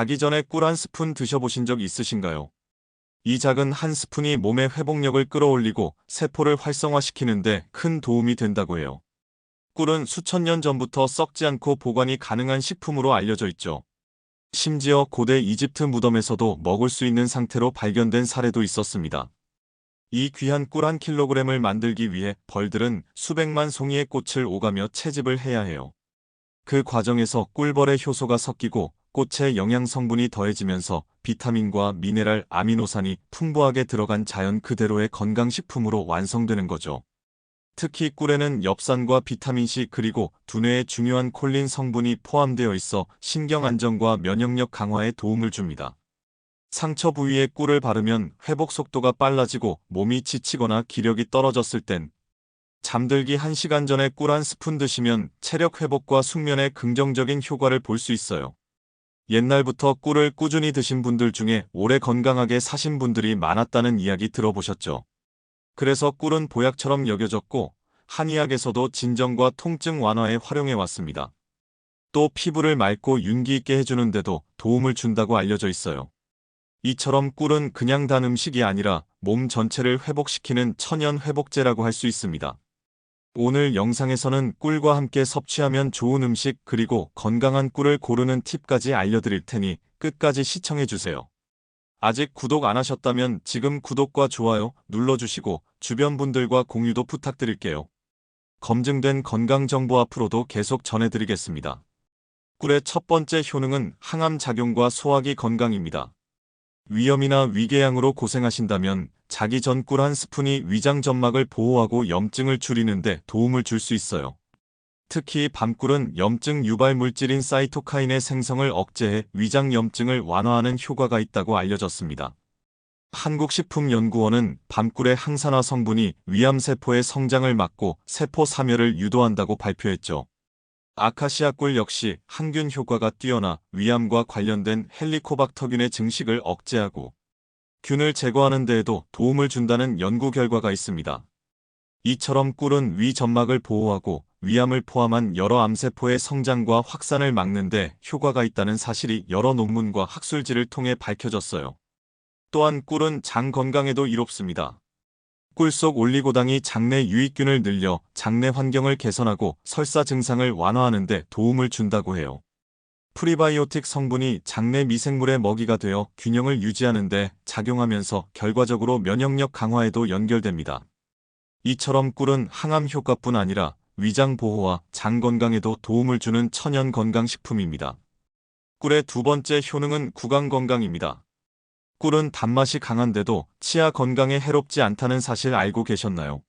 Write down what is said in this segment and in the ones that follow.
자기 전에 꿀 한 스푼 드셔보신 적 있으신가요? 이 작은 한 스푼이 몸의 회복력을 끌어올리고 세포를 활성화시키는데 큰 도움이 된다고 해요. 꿀은 수천 년 전부터 썩지 않고 보관이 가능한 식품으로 알려져 있죠. 심지어 고대 이집트 무덤에서도 먹을 수 있는 상태로 발견된 사례도 있었습니다. 이 귀한 꿀 한 킬로그램을 만들기 위해 벌들은 수백만 송이의 꽃을 오가며 채집을 해야 해요. 그 과정에서 꿀벌의 효소가 섞이고 꽃의 영양 성분이 더해지면서 비타민과 미네랄, 아미노산이 풍부하게 들어간 자연 그대로의 건강식품으로 완성되는 거죠. 특히 꿀에는 엽산과 비타민C 그리고 두뇌의 중요한 콜린 성분이 포함되어 있어 신경 안정과 면역력 강화에 도움을 줍니다. 상처 부위에 꿀을 바르면 회복 속도가 빨라지고 몸이 지치거나 기력이 떨어졌을 땐 잠들기 1시간 전에 꿀 한 스푼 드시면 체력 회복과 숙면에 긍정적인 효과를 볼 수 있어요. 옛날부터 꿀을 꾸준히 드신 분들 중에 오래 건강하게 사신 분들이 많았다는 이야기 들어보셨죠? 그래서 꿀은 보약처럼 여겨졌고 한의학에서도 진정과 통증 완화에 활용해 왔습니다. 또 피부를 맑고 윤기 있게 해주는데도 도움을 준다고 알려져 있어요. 이처럼 꿀은 그냥 단 음식이 아니라 몸 전체를 회복시키는 천연 회복제라고 할 수 있습니다. 오늘 영상에서는 꿀과 함께 섭취하면 좋은 음식 그리고 건강한 꿀을 고르는 팁까지 알려드릴 테니 끝까지 시청해주세요. 아직 구독 안 하셨다면 지금 구독과 좋아요 눌러주시고 주변 분들과 공유도 부탁드릴게요. 검증된 건강정보 앞으로도 계속 전해드리겠습니다. 꿀의 첫 번째 효능은 항암 작용과 소화기 건강입니다. 위염이나 위궤양으로 고생하신다면 자기 전 꿀 한 스푼이 위장 점막을 보호하고 염증을 줄이는데 도움을 줄 수 있어요. 특히 밤꿀은 염증 유발 물질인 사이토카인의 생성을 억제해 위장 염증을 완화하는 효과가 있다고 알려졌습니다. 한국식품연구원은 밤꿀의 항산화 성분이 위암세포의 성장을 막고 세포 사멸을 유도한다고 발표했죠. 아카시아 꿀 역시 항균 효과가 뛰어나 위암과 관련된 헬리코박터균의 증식을 억제하고 균을 제거하는 데에도 도움을 준다는 연구 결과가 있습니다. 이처럼 꿀은 위 점막을 보호하고 위암을 포함한 여러 암세포의 성장과 확산을 막는데 효과가 있다는 사실이 여러 논문과 학술지를 통해 밝혀졌어요. 또한 꿀은 장 건강에도 이롭습니다. 꿀속 올리고당이 장내 유익균을 늘려 장내 환경을 개선하고 설사 증상을 완화하는 데 도움을 준다고 해요. 프리바이오틱 성분이 장내 미생물의 먹이가 되어 균형을 유지하는 데 작용하면서 결과적으로 면역력 강화에도 연결됩니다. 이처럼 꿀은 항암 효과뿐 아니라 위장 보호와 장 건강에도 도움을 주는 천연 건강식품입니다. 꿀의 두 번째 효능은 구강 건강입니다. 꿀은 단맛이 강한데도 치아 건강에 해롭지 않다는 사실 알고 계셨나요?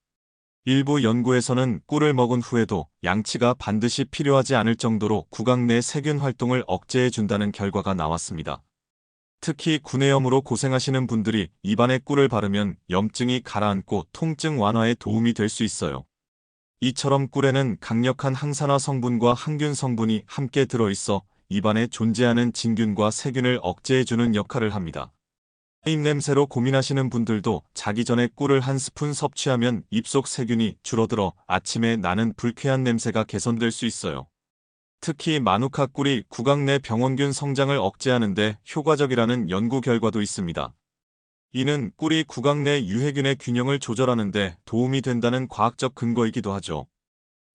일부 연구에서는 꿀을 먹은 후에도 양치가 반드시 필요하지 않을 정도로 구강 내 세균 활동을 억제해 준다는 결과가 나왔습니다. 특히 구내염으로 고생하시는 분들이 입안에 꿀을 바르면 염증이 가라앉고 통증 완화에 도움이 될 수 있어요. 이처럼 꿀에는 강력한 항산화 성분과 항균 성분이 함께 들어있어 입안에 존재하는 진균과 세균을 억제해주는 역할을 합니다. 입 냄새로 고민하시는 분들도 자기 전에 꿀을 한 스푼 섭취하면 입속 세균이 줄어들어 아침에 나는 불쾌한 냄새가 개선될 수 있어요. 특히 마누카 꿀이 구강 내 병원균 성장을 억제하는데 효과적이라는 연구 결과도 있습니다. 이는 꿀이 구강 내 유해균의 균형을 조절하는데 도움이 된다는 과학적 근거이기도 하죠.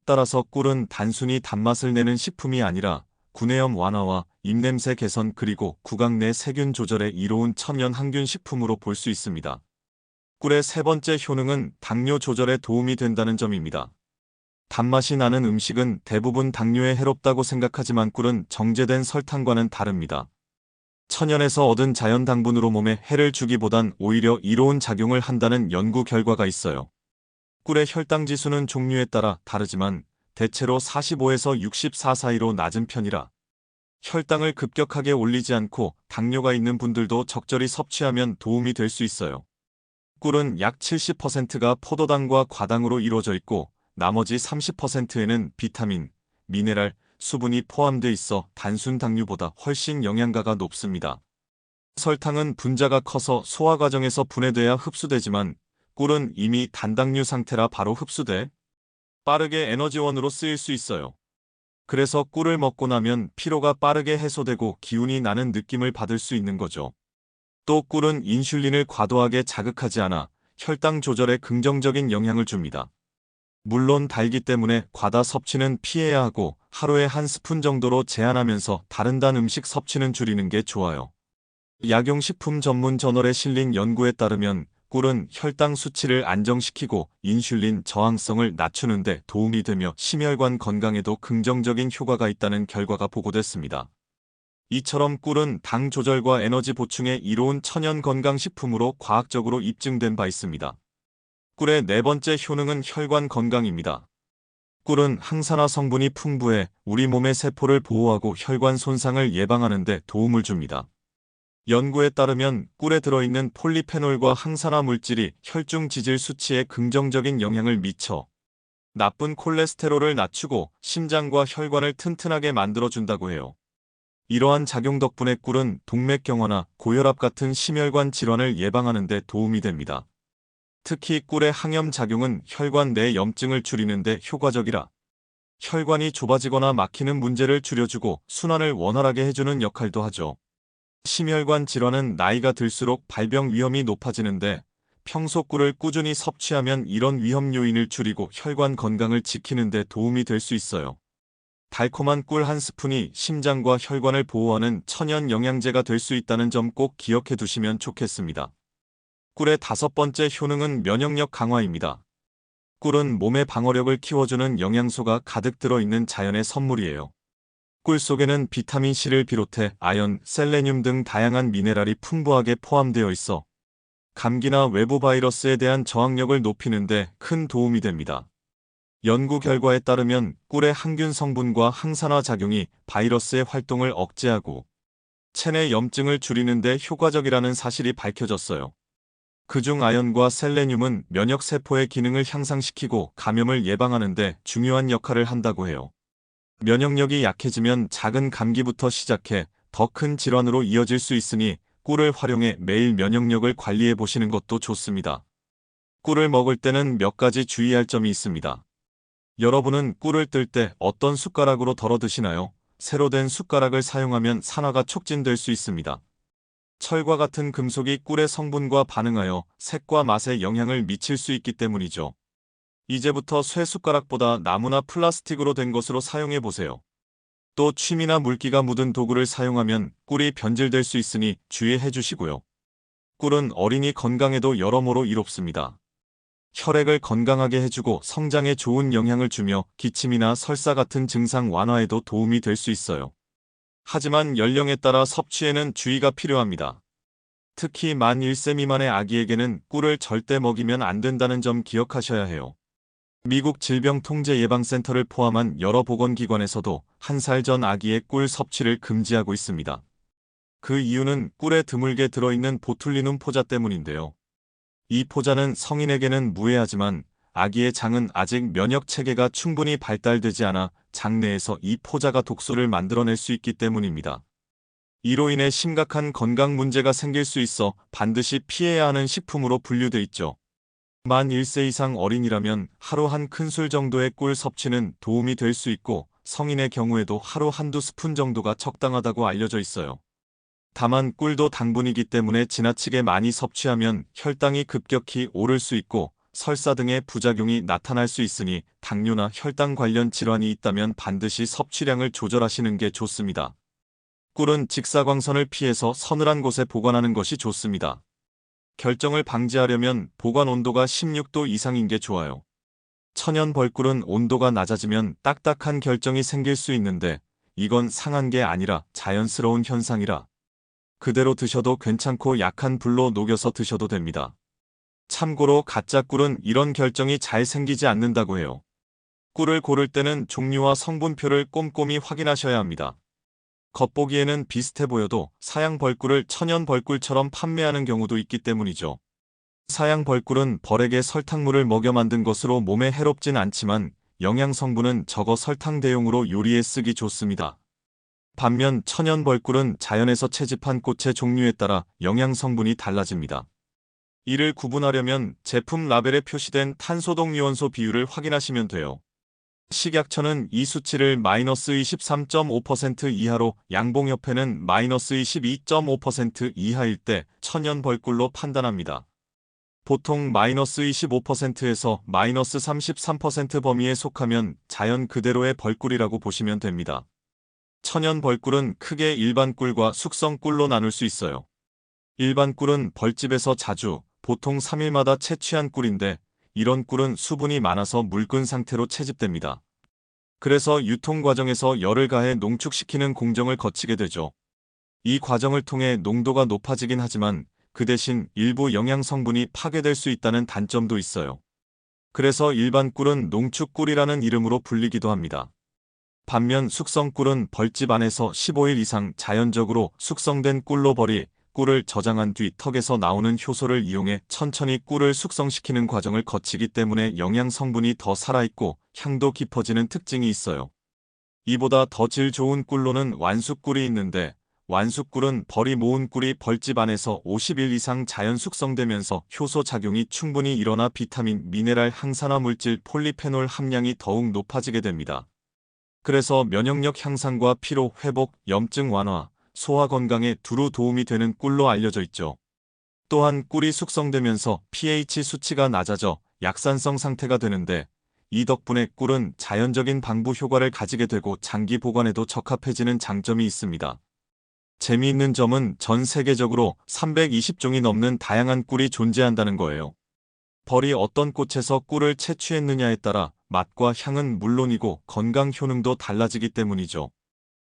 따라서 꿀은 단순히 단맛을 내는 식품이 아니라 구내염 완화와 입냄새 개선 그리고 구강 내 세균 조절에 이로운 천연 항균 식품으로 볼 수 있습니다. 꿀의 세 번째 효능은 당뇨 조절에 도움이 된다는 점입니다. 단맛이 나는 음식은 대부분 당뇨에 해롭다고 생각하지만 꿀은 정제된 설탕과는 다릅니다. 천연에서 얻은 자연 당분으로 몸에 해를 주기보단 오히려 이로운 작용을 한다는 연구 결과가 있어요. 꿀의 혈당 지수는 종류에 따라 다르지만 대체로 45에서 64 사이로 낮은 편이라 혈당을 급격하게 올리지 않고 당뇨가 있는 분들도 적절히 섭취하면 도움이 될 수 있어요. 꿀은 약 70%가 포도당과 과당으로 이루어져 있고 나머지 30%에는 비타민, 미네랄, 수분이 포함돼 있어 단순 당류보다 훨씬 영양가가 높습니다. 설탕은 분자가 커서 소화 과정에서 분해돼야 흡수되지만 꿀은 이미 단당류 상태라 바로 흡수돼 빠르게 에너지원으로 쓰일 수 있어요. 그래서 꿀을 먹고 나면 피로가 빠르게 해소되고 기운이 나는 느낌을 받을 수 있는 거죠. 또 꿀은 인슐린을 과도하게 자극하지 않아 혈당 조절에 긍정적인 영향을 줍니다. 물론 달기 때문에 과다 섭취는 피해야 하고 하루에 한 스푼 정도로 제한하면서 다른 단 음식 섭취는 줄이는 게 좋아요. 약용식품 전문 저널에 실린 연구에 따르면 꿀은 혈당 수치를 안정시키고 인슐린 저항성을 낮추는 데 도움이 되며 심혈관 건강에도 긍정적인 효과가 있다는 결과가 보고됐습니다. 이처럼 꿀은 당 조절과 에너지 보충에 이로운 천연 건강식품으로 과학적으로 입증된 바 있습니다. 꿀의 네 번째 효능은 혈관 건강입니다. 꿀은 항산화 성분이 풍부해 우리 몸의 세포를 보호하고 혈관 손상을 예방하는 데 도움을 줍니다. 연구에 따르면 꿀에 들어있는 폴리페놀과 항산화 물질이 혈중 지질 수치에 긍정적인 영향을 미쳐 나쁜 콜레스테롤을 낮추고 심장과 혈관을 튼튼하게 만들어준다고 해요. 이러한 작용 덕분에 꿀은 동맥경화나 고혈압 같은 심혈관 질환을 예방하는 데 도움이 됩니다. 특히 꿀의 항염 작용은 혈관 내 염증을 줄이는 데 효과적이라 혈관이 좁아지거나 막히는 문제를 줄여주고 순환을 원활하게 해주는 역할도 하죠. 심혈관 질환은 나이가 들수록 발병 위험이 높아지는데 평소 꿀을 꾸준히 섭취하면 이런 위험 요인을 줄이고 혈관 건강을 지키는 데 도움이 될 수 있어요. 달콤한 꿀 한 스푼이 심장과 혈관을 보호하는 천연 영양제가 될 수 있다는 점 꼭 기억해 두시면 좋겠습니다. 꿀의 다섯 번째 효능은 면역력 강화입니다. 꿀은 몸의 방어력을 키워주는 영양소가 가득 들어있는 자연의 선물이에요. 꿀 속에는 비타민C를 비롯해 아연, 셀레늄 등 다양한 미네랄이 풍부하게 포함되어 있어 감기나 외부 바이러스에 대한 저항력을 높이는 데 큰 도움이 됩니다. 연구 결과에 따르면 꿀의 항균 성분과 항산화 작용이 바이러스의 활동을 억제하고 체내 염증을 줄이는 데 효과적이라는 사실이 밝혀졌어요. 그중 아연과 셀레늄은 면역세포의 기능을 향상시키고 감염을 예방하는 데 중요한 역할을 한다고 해요. 면역력이 약해지면 작은 감기부터 시작해 더 큰 질환으로 이어질 수 있으니 꿀을 활용해 매일 면역력을 관리해 보시는 것도 좋습니다. 꿀을 먹을 때는 몇 가지 주의할 점이 있습니다. 여러분은 꿀을 뜰 때 어떤 숟가락으로 덜어 드시나요? 새로 된 숟가락을 사용하면 산화가 촉진될 수 있습니다. 철과 같은 금속이 꿀의 성분과 반응하여 색과 맛에 영향을 미칠 수 있기 때문이죠. 이제부터 쇠 숟가락보다 나무나 플라스틱으로 된 것으로 사용해 보세요. 또 취미나 물기가 묻은 도구를 사용하면 꿀이 변질될 수 있으니 주의해 주시고요. 꿀은 어린이 건강에도 여러모로 이롭습니다. 혈액을 건강하게 해주고 성장에 좋은 영향을 주며 기침이나 설사 같은 증상 완화에도 도움이 될 수 있어요. 하지만 연령에 따라 섭취에는 주의가 필요합니다. 특히 만 1세 미만의 아기에게는 꿀을 절대 먹이면 안 된다는 점 기억하셔야 해요. 미국 질병통제예방센터를 포함한 여러 보건기관에서도 한 살 전 아기의 꿀 섭취를 금지하고 있습니다. 그 이유는 꿀에 드물게 들어있는 보툴리눔 포자 때문인데요. 이 포자는 성인에게는 무해하지만 아기의 장은 아직 면역 체계가 충분히 발달되지 않아 장내에서 이 포자가 독소를 만들어낼 수 있기 때문입니다. 이로 인해 심각한 건강 문제가 생길 수 있어 반드시 피해야 하는 식품으로 분류돼 있죠. 만 1세 이상 어린이라면 하루 한 큰술 정도의 꿀 섭취는 도움이 될 수 있고 성인의 경우에도 하루 한두 스푼 정도가 적당하다고 알려져 있어요. 다만 꿀도 당분이기 때문에 지나치게 많이 섭취하면 혈당이 급격히 오를 수 있고 설사 등의 부작용이 나타날 수 있으니 당뇨나 혈당 관련 질환이 있다면 반드시 섭취량을 조절하시는 게 좋습니다. 꿀은 직사광선을 피해서 서늘한 곳에 보관하는 것이 좋습니다. 결정을 방지하려면 보관 온도가 16도 이상인 게 좋아요. 천연 벌꿀은 온도가 낮아지면 딱딱한 결정이 생길 수 있는데 이건 상한 게 아니라 자연스러운 현상이라 그대로 드셔도 괜찮고 약한 불로 녹여서 드셔도 됩니다. 참고로 가짜 꿀은 이런 결정이 잘 생기지 않는다고 해요. 꿀을 고를 때는 종류와 성분표를 꼼꼼히 확인하셔야 합니다. 겉보기에는 비슷해 보여도 사양 벌꿀을 천연 벌꿀처럼 판매하는 경우도 있기 때문이죠. 사양 벌꿀은 벌에게 설탕물을 먹여 만든 것으로 몸에 해롭진 않지만 영양 성분은 적어 설탕 대용으로 요리에 쓰기 좋습니다. 반면 천연 벌꿀은 자연에서 채집한 꽃의 종류에 따라 영양 성분이 달라집니다. 이를 구분하려면 제품 라벨에 표시된 탄소독 유원소 비율을 확인하시면 돼요. 식약처는 이 수치를 마이너스 23.5% 이하로 양봉협회는 마이너스 22.5% 이하일 때 천연 벌꿀로 판단합니다. 보통 마이너스 25%에서 마이너스 33% 범위에 속하면 자연 그대로의 벌꿀이라고 보시면 됩니다. 천연 벌꿀은 크게 일반 꿀과 숙성 꿀로 나눌 수 있어요. 일반 꿀은 벌집에서 자주, 보통 3일마다 채취한 꿀인데 이런 꿀은 수분이 많아서 물끈 상태로 채집됩니다. 그래서 유통 과정에서 열을 가해 농축시키는 공정을 거치게 되죠. 이 과정을 통해 농도가 높아지긴 하지만 그 대신 일부 영양 성분이 파괴될 수 있다는 단점도 있어요. 그래서 일반 꿀은 농축꿀이라는 이름으로 불리기도 합니다. 반면 숙성꿀은 벌집 안에서 15일 이상 자연적으로 숙성된 꿀로 벌이 꿀을 저장한 뒤 턱에서 나오는 효소를 이용해 천천히 꿀을 숙성시키는 과정을 거치기 때문에 영양 성분이 더 살아있고 향도 깊어지는 특징이 있어요. 이보다 더 질 좋은 꿀로는 완숙꿀이 있는데 완숙꿀은 벌이 모은 꿀이 벌집 안에서 50일 이상 자연 숙성되면서 효소 작용이 충분히 일어나 비타민, 미네랄, 항산화 물질, 폴리페놀 함량이 더욱 높아지게 됩니다. 그래서 면역력 향상과 피로 회복, 염증 완화, 소화 건강에 두루 도움이 되는 꿀로 알려져 있죠. 또한 꿀이 숙성되면서 pH 수치가 낮아져 약산성 상태가 되는데 이 덕분에 꿀은 자연적인 방부 효과를 가지게 되고 장기 보관에도 적합해지는 장점이 있습니다. 재미있는 점은 전 세계적으로 320종이 넘는 다양한 꿀이 존재한다는 거예요. 벌이 어떤 꽃에서 꿀을 채취했느냐에 따라 맛과 향은 물론이고 건강 효능도 달라지기 때문이죠.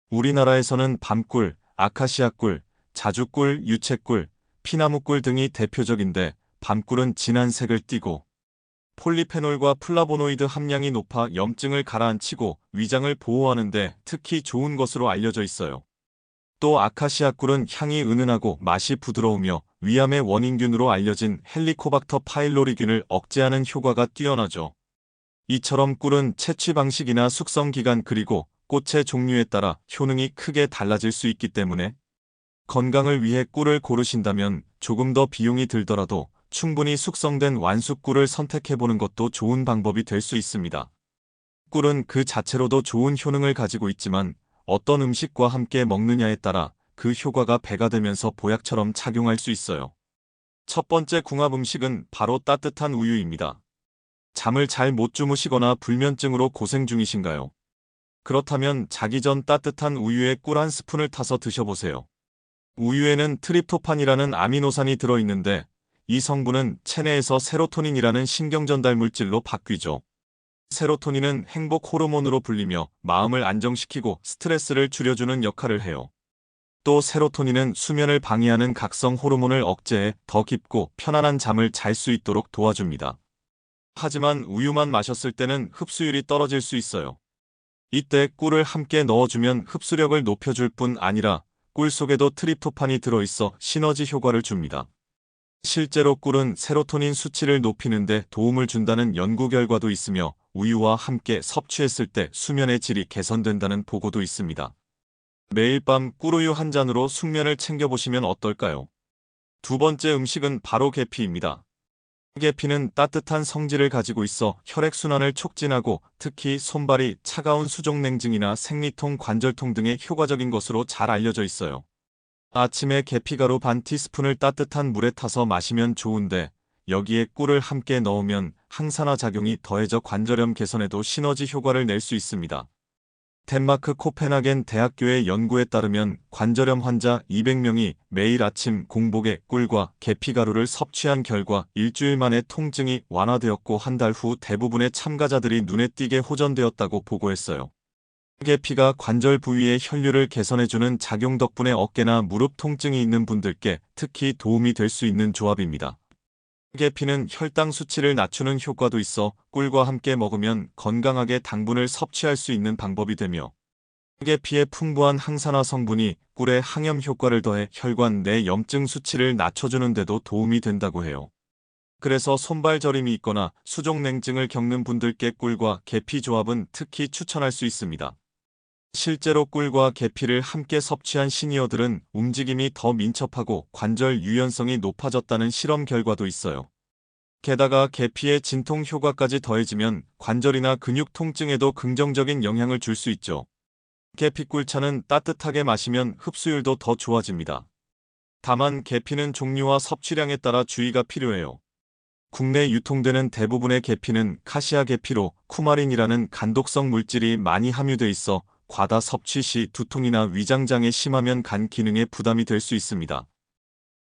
우리나라에서는 밤꿀, 아카시아 꿀, 자주 꿀, 유채 꿀, 피나무 꿀 등이 대표적인데 밤꿀은 진한 색을 띠고 폴리페놀과 플라보노이드 함량이 높아 염증을 가라앉히고 위장을 보호하는데 특히 좋은 것으로 알려져 있어요. 또 아카시아 꿀은 향이 은은하고 맛이 부드러우며 위암의 원인균으로 알려진 헬리코박터 파일로리균을 억제하는 효과가 뛰어나죠. 이처럼 꿀은 채취 방식이나 숙성 기간 그리고 꽃의 종류에 따라 효능이 크게 달라질 수 있기 때문에 건강을 위해 꿀을 고르신다면 조금 더 비용이 들더라도 충분히 숙성된 완숙꿀을 선택해보는 것도 좋은 방법이 될 수 있습니다. 꿀은 그 자체로도 좋은 효능을 가지고 있지만 어떤 음식과 함께 먹느냐에 따라 그 효과가 배가 되면서 보약처럼 착용할 수 있어요. 첫 번째 궁합 음식은 바로 따뜻한 우유입니다. 잠을 잘 못 주무시거나 불면증으로 고생 중이신가요? 그렇다면 자기 전 따뜻한 우유에 꿀 한 스푼을 타서 드셔보세요. 우유에는 트립토판이라는 아미노산이 들어있는데 이 성분은 체내에서 세로토닌이라는 신경전달 물질로 바뀌죠. 세로토닌은 행복 호르몬으로 불리며 마음을 안정시키고 스트레스를 줄여주는 역할을 해요. 또 세로토닌은 수면을 방해하는 각성 호르몬을 억제해 더 깊고 편안한 잠을 잘 수 있도록 도와줍니다. 하지만 우유만 마셨을 때는 흡수율이 떨어질 수 있어요. 이때 꿀을 함께 넣어주면 흡수력을 높여줄 뿐 아니라 꿀 속에도 트립토판이 들어있어 시너지 효과를 줍니다. 실제로 꿀은 세로토닌 수치를 높이는데 도움을 준다는 연구 결과도 있으며 우유와 함께 섭취했을 때 수면의 질이 개선된다는 보고도 있습니다. 매일 밤 꿀우유 한 잔으로 숙면을 챙겨보시면 어떨까요? 두 번째 음식은 바로 계피입니다. 계피는 따뜻한 성질을 가지고 있어 혈액순환을 촉진하고 특히 손발이 차가운 수족냉증이나 생리통, 관절통 등에 효과적인 것으로 잘 알려져 있어요. 아침에 계피가루 반 티스푼을 따뜻한 물에 타서 마시면 좋은데 여기에 꿀을 함께 넣으면 항산화 작용이 더해져 관절염 개선에도 시너지 효과를 낼 수 있습니다. 덴마크 코펜하겐 대학교의 연구에 따르면 관절염 환자 200명이 매일 아침 공복에 꿀과 계피가루를 섭취한 결과 일주일 만에 통증이 완화되었고 한 달 후 대부분의 참가자들이 눈에 띄게 호전되었다고 보고했어요. 계피가 관절 부위의 혈류를 개선해주는 작용 덕분에 어깨나 무릎 통증이 있는 분들께 특히 도움이 될 수 있는 조합입니다. 계피는 혈당 수치를 낮추는 효과도 있어 꿀과 함께 먹으면 건강하게 당분을 섭취할 수 있는 방법이 되며 계피의 풍부한 항산화 성분이 꿀의 항염 효과를 더해 혈관 내 염증 수치를 낮춰주는 데도 도움이 된다고 해요. 그래서 손발 저림이 있거나 수족냉증을 겪는 분들께 꿀과 계피 조합은 특히 추천할 수 있습니다. 실제로 꿀과 계피를 함께 섭취한 시니어들은 움직임이 더 민첩하고 관절 유연성이 높아졌다는 실험 결과도 있어요. 게다가 계피의 진통 효과까지 더해지면 관절이나 근육 통증에도 긍정적인 영향을 줄 수 있죠. 계피 꿀차는 따뜻하게 마시면 흡수율도 더 좋아집니다. 다만 계피는 종류와 섭취량에 따라 주의가 필요해요. 국내 유통되는 대부분의 계피는 카시아 계피로 쿠마린이라는 간독성 물질이 많이 함유돼 있어 과다 섭취 시 두통이나 위장장애 심하면 간 기능에 부담이 될 수 있습니다.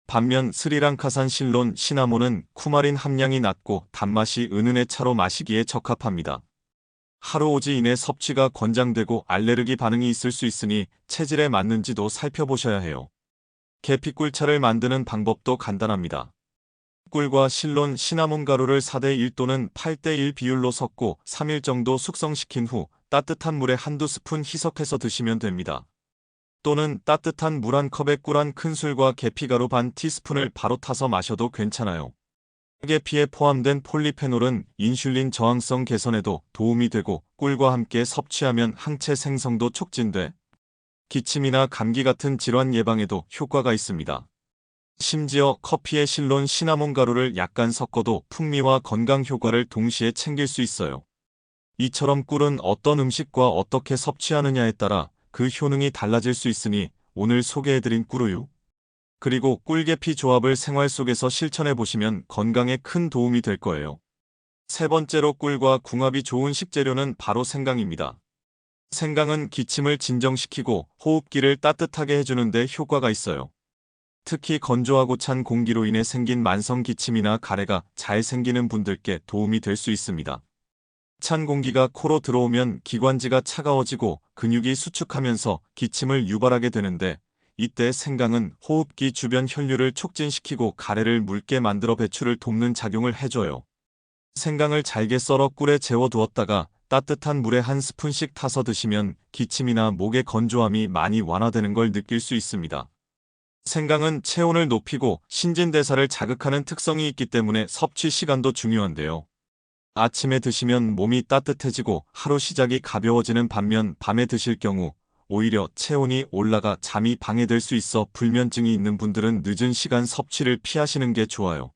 반면 스리랑카산 실론 시나몬은 쿠마린 함량이 낮고 단맛이 은은해 차로 마시기에 적합합니다. 하루 오지 이내 섭취가 권장되고 알레르기 반응이 있을 수 있으니 체질에 맞는지도 살펴보셔야 해요. 계피꿀차를 만드는 방법도 간단합니다. 꿀과 실론 시나몬 가루를 4대 1 또는 8대 1 비율로 섞고 3일 정도 숙성시킨 후 따뜻한 물에 한두 스푼 희석해서 드시면 됩니다. 또는 따뜻한 물 한 컵에 꿀 한 큰술과 계피가루 반 티스푼을 바로 타서 마셔도 괜찮아요. 계피에 포함된 폴리페놀은 인슐린 저항성 개선에도 도움이 되고 꿀과 함께 섭취하면 항체 생성도 촉진돼 기침이나 감기 같은 질환 예방에도 효과가 있습니다. 심지어 커피에 실론 시나몬 가루를 약간 섞어도 풍미와 건강 효과를 동시에 챙길 수 있어요. 이처럼 꿀은 어떤 음식과 어떻게 섭취하느냐에 따라 그 효능이 달라질 수 있으니 오늘 소개해드린 꿀우유 그리고 꿀계피 조합을 생활 속에서 실천해 보시면 건강에 큰 도움이 될 거예요. 세 번째로 꿀과 궁합이 좋은 식재료는 바로 생강입니다. 생강은 기침을 진정시키고 호흡기를 따뜻하게 해주는데 효과가 있어요. 특히 건조하고 찬 공기로 인해 생긴 만성 기침이나 가래가 잘 생기는 분들께 도움이 될 수 있습니다. 찬 공기가 코로 들어오면 기관지가 차가워지고 근육이 수축하면서 기침을 유발하게 되는데 이때 생강은 호흡기 주변 혈류를 촉진시키고 가래를 묽게 만들어 배출을 돕는 작용을 해줘요. 생강을 잘게 썰어 꿀에 재워 두었다가 따뜻한 물에 한 스푼씩 타서 드시면 기침이나 목의 건조함이 많이 완화되는 걸 느낄 수 있습니다. 생강은 체온을 높이고 신진대사를 자극하는 특성이 있기 때문에 섭취 시간도 중요한데요. 아침에 드시면 몸이 따뜻해지고 하루 시작이 가벼워지는 반면 밤에 드실 경우 오히려 체온이 올라가 잠이 방해될 수 있어 불면증이 있는 분들은 늦은 시간 섭취를 피하시는 게 좋아요.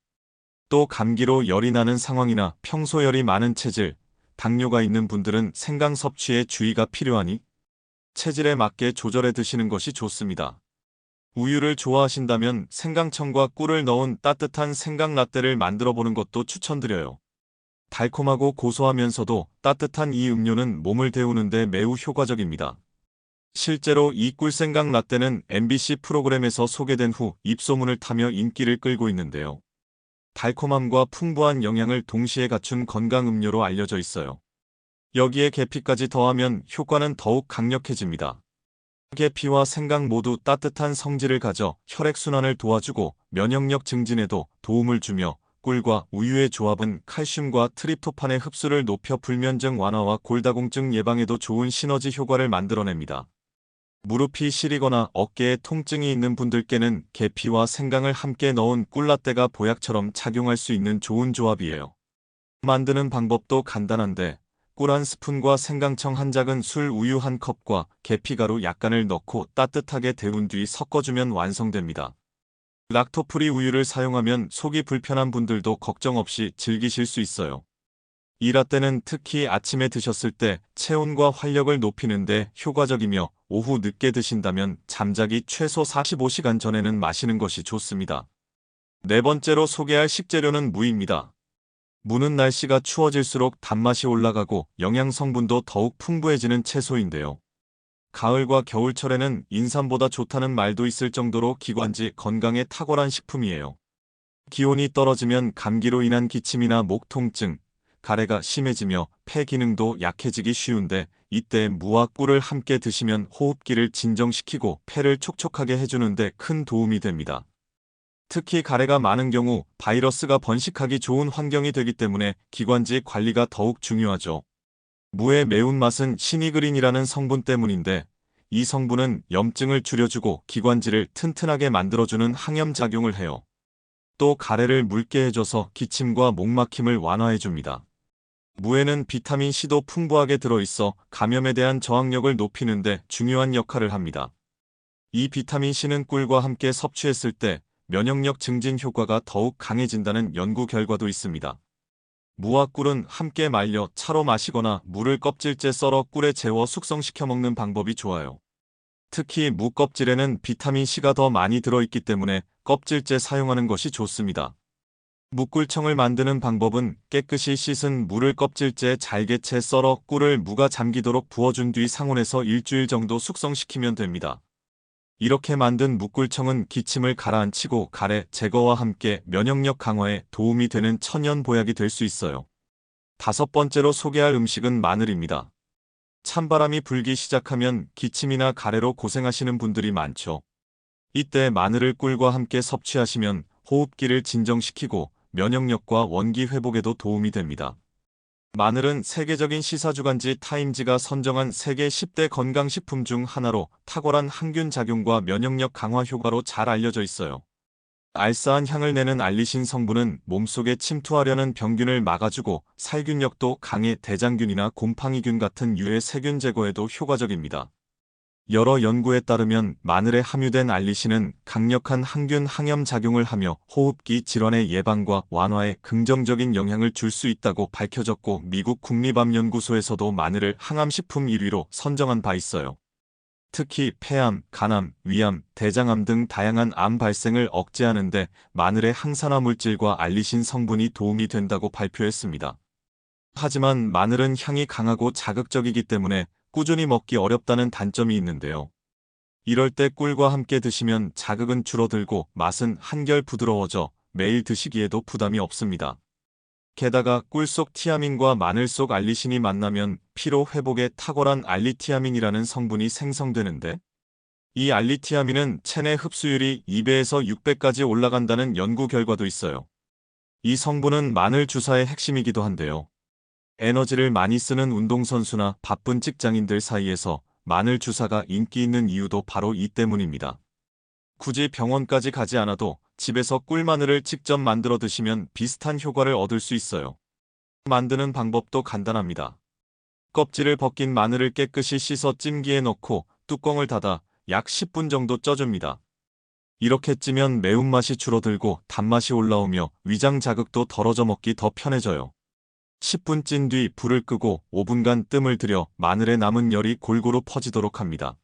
또 감기로 열이 나는 상황이나 평소 열이 많은 체질, 당뇨가 있는 분들은 생강 섭취에 주의가 필요하니 체질에 맞게 조절해 드시는 것이 좋습니다. 우유를 좋아하신다면 생강청과 꿀을 넣은 따뜻한 생강 라떼를 만들어 보는 것도 추천드려요. 달콤하고 고소하면서도 따뜻한 이 음료는 몸을 데우는데 매우 효과적입니다. 실제로 이 꿀생강 라떼는 MBC 프로그램에서 소개된 후 입소문을 타며 인기를 끌고 있는데요. 달콤함과 풍부한 영양을 동시에 갖춘 건강 음료로 알려져 있어요. 여기에 계피까지 더하면 효과는 더욱 강력해집니다. 계피와 생강 모두 따뜻한 성질을 가져 혈액순환을 도와주고 면역력 증진에도 도움을 주며 꿀과 우유의 조합은 칼슘과 트립토판의 흡수를 높여 불면증 완화와 골다공증 예방에도 좋은 시너지 효과를 만들어냅니다. 무릎이 시리거나 어깨에 통증이 있는 분들께는 계피와 생강을 함께 넣은 꿀라떼가 보약처럼 착용할 수 있는 좋은 조합이에요. 만드는 방법도 간단한데 꿀 한 스푼과 생강청 한 작은 술 우유 한 컵과 계피가루 약간을 넣고 따뜻하게 데운 뒤 섞어주면 완성됩니다. 락토프리 우유를 사용하면 속이 불편한 분들도 걱정 없이 즐기실 수 있어요. 이 라떼는 특히 아침에 드셨을 때 체온과 활력을 높이는데 효과적이며 오후 늦게 드신다면 잠자기 최소 45시간 전에는 마시는 것이 좋습니다. 네 번째로 소개할 식재료는 무입니다. 무는 날씨가 추워질수록 단맛이 올라가고 영양 성분도 더욱 풍부해지는 채소인데요. 가을과 겨울철에는 인삼보다 좋다는 말도 있을 정도로 기관지 건강에 탁월한 식품이에요. 기온이 떨어지면 감기로 인한 기침이나 목 통증, 가래가 심해지며 폐 기능도 약해지기 쉬운데 이때 무와 꿀을 함께 드시면 호흡기를 진정시키고 폐를 촉촉하게 해주는데 큰 도움이 됩니다. 특히 가래가 많은 경우 바이러스가 번식하기 좋은 환경이 되기 때문에 기관지 관리가 더욱 중요하죠. 무의 매운맛은 시니그린이라는 성분 때문인데 이 성분은 염증을 줄여주고 기관지를 튼튼하게 만들어주는 항염작용을 해요. 또 가래를 묽게 해줘서 기침과 목막힘을 완화해줍니다. 무에는 비타민C도 풍부하게 들어있어 감염에 대한 저항력을 높이는데 중요한 역할을 합니다. 이 비타민C는 꿀과 함께 섭취했을 때 면역력 증진 효과가 더욱 강해진다는 연구 결과도 있습니다. 무와 꿀은 함께 말려 차로 마시거나 물을 껍질째 썰어 꿀에 재워 숙성시켜 먹는 방법이 좋아요. 특히 무 껍질에는 비타민C가 더 많이 들어있기 때문에 껍질째 사용하는 것이 좋습니다. 무꿀청을 만드는 방법은 깨끗이 씻은 물을 껍질째 잘게 썰어 꿀을 무가 잠기도록 부어준 뒤 상온에서 일주일 정도 숙성시키면 됩니다. 이렇게 만든 무꿀청은 기침을 가라앉히고 가래 제거와 함께 면역력 강화에 도움이 되는 천연 보약이 될 수 있어요. 다섯 번째로 소개할 음식은 마늘입니다. 찬바람이 불기 시작하면 기침이나 가래로 고생하시는 분들이 많죠. 이때 마늘을 꿀과 함께 섭취하시면 호흡기를 진정시키고 면역력과 원기 회복에도 도움이 됩니다. 마늘은 세계적인 시사주간지 타임지가 선정한 세계 10대 건강식품 중 하나로 탁월한 항균 작용과 면역력 강화 효과로 잘 알려져 있어요. 알싸한 향을 내는 알리신 성분은 몸속에 침투하려는 병균을 막아주고 살균력도 강해 대장균이나 곰팡이균 같은 유해 세균 제거에도 효과적입니다. 여러 연구에 따르면 마늘에 함유된 알리신은 강력한 항균 항염 작용을 하며 호흡기 질환의 예방과 완화에 긍정적인 영향을 줄 수 있다고 밝혀졌고 미국 국립암연구소에서도 마늘을 항암식품 1위로 선정한 바 있어요. 특히 폐암, 간암, 위암, 대장암 등 다양한 암 발생을 억제하는데 마늘의 항산화 물질과 알리신 성분이 도움이 된다고 발표했습니다. 하지만 마늘은 향이 강하고 자극적이기 때문에 꾸준히 먹기 어렵다는 단점이 있는데요. 이럴 때 꿀과 함께 드시면 자극은 줄어들고 맛은 한결 부드러워져 매일 드시기에도 부담이 없습니다. 게다가 꿀 속 티아민과 마늘 속 알리신이 만나면 피로 회복에 탁월한 알리티아민이라는 성분이 생성되는데 이 알리티아민은 체내 흡수율이 2배에서 6배까지 올라간다는 연구 결과도 있어요. 이 성분은 마늘 주사의 핵심이기도 한데요. 에너지를 많이 쓰는 운동선수나 바쁜 직장인들 사이에서 마늘 주사가 인기 있는 이유도 바로 이 때문입니다. 굳이 병원까지 가지 않아도 집에서 꿀마늘을 직접 만들어 드시면 비슷한 효과를 얻을 수 있어요. 만드는 방법도 간단합니다. 껍질을 벗긴 마늘을 깨끗이 씻어 찜기에 넣고 뚜껑을 닫아 약 10분 정도 쪄줍니다. 이렇게 찌면 매운맛이 줄어들고 단맛이 올라오며 위장 자극도 덜어져 먹기 더 편해져요. 10분 찐 뒤 불을 끄고 5분간 뜸을 들여 마늘에 남은 열이 골고루 퍼지도록 합니다.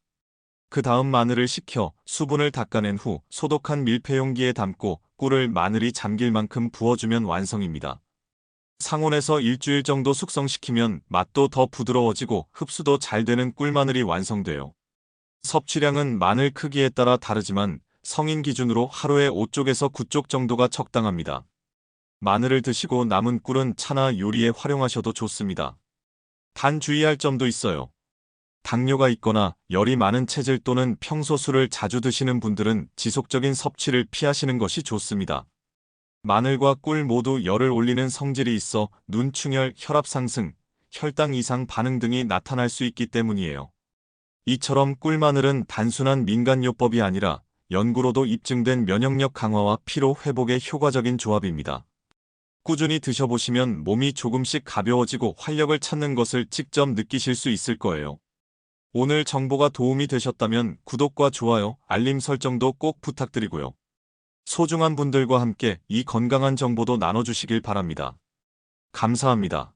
그 다음 마늘을 식혀 수분을 닦아낸 후 소독한 밀폐용기에 담고 꿀을 마늘이 잠길 만큼 부어주면 완성입니다. 상온에서 일주일 정도 숙성시키면 맛도 더 부드러워지고 흡수도 잘 되는 꿀마늘이 완성돼요. 섭취량은 마늘 크기에 따라 다르지만 성인 기준으로 하루에 5쪽에서 9쪽 정도가 적당합니다. 마늘을 드시고 남은 꿀은 차나 요리에 활용하셔도 좋습니다. 단 주의할 점도 있어요. 당뇨가 있거나 열이 많은 체질 또는 평소 술을 자주 드시는 분들은 지속적인 섭취를 피하시는 것이 좋습니다. 마늘과 꿀 모두 열을 올리는 성질이 있어 눈충혈, 혈압 상승, 혈당 이상 반응 등이 나타날 수 있기 때문이에요. 이처럼 꿀마늘은 단순한 민간요법이 아니라 연구로도 입증된 면역력 강화와 피로 회복에 효과적인 조합입니다. 꾸준히 드셔보시면 몸이 조금씩 가벼워지고 활력을 찾는 것을 직접 느끼실 수 있을 거예요. 오늘 정보가 도움이 되셨다면 구독과 좋아요, 알림 설정도 꼭 부탁드리고요. 소중한 분들과 함께 이 건강한 정보도 나눠주시길 바랍니다. 감사합니다.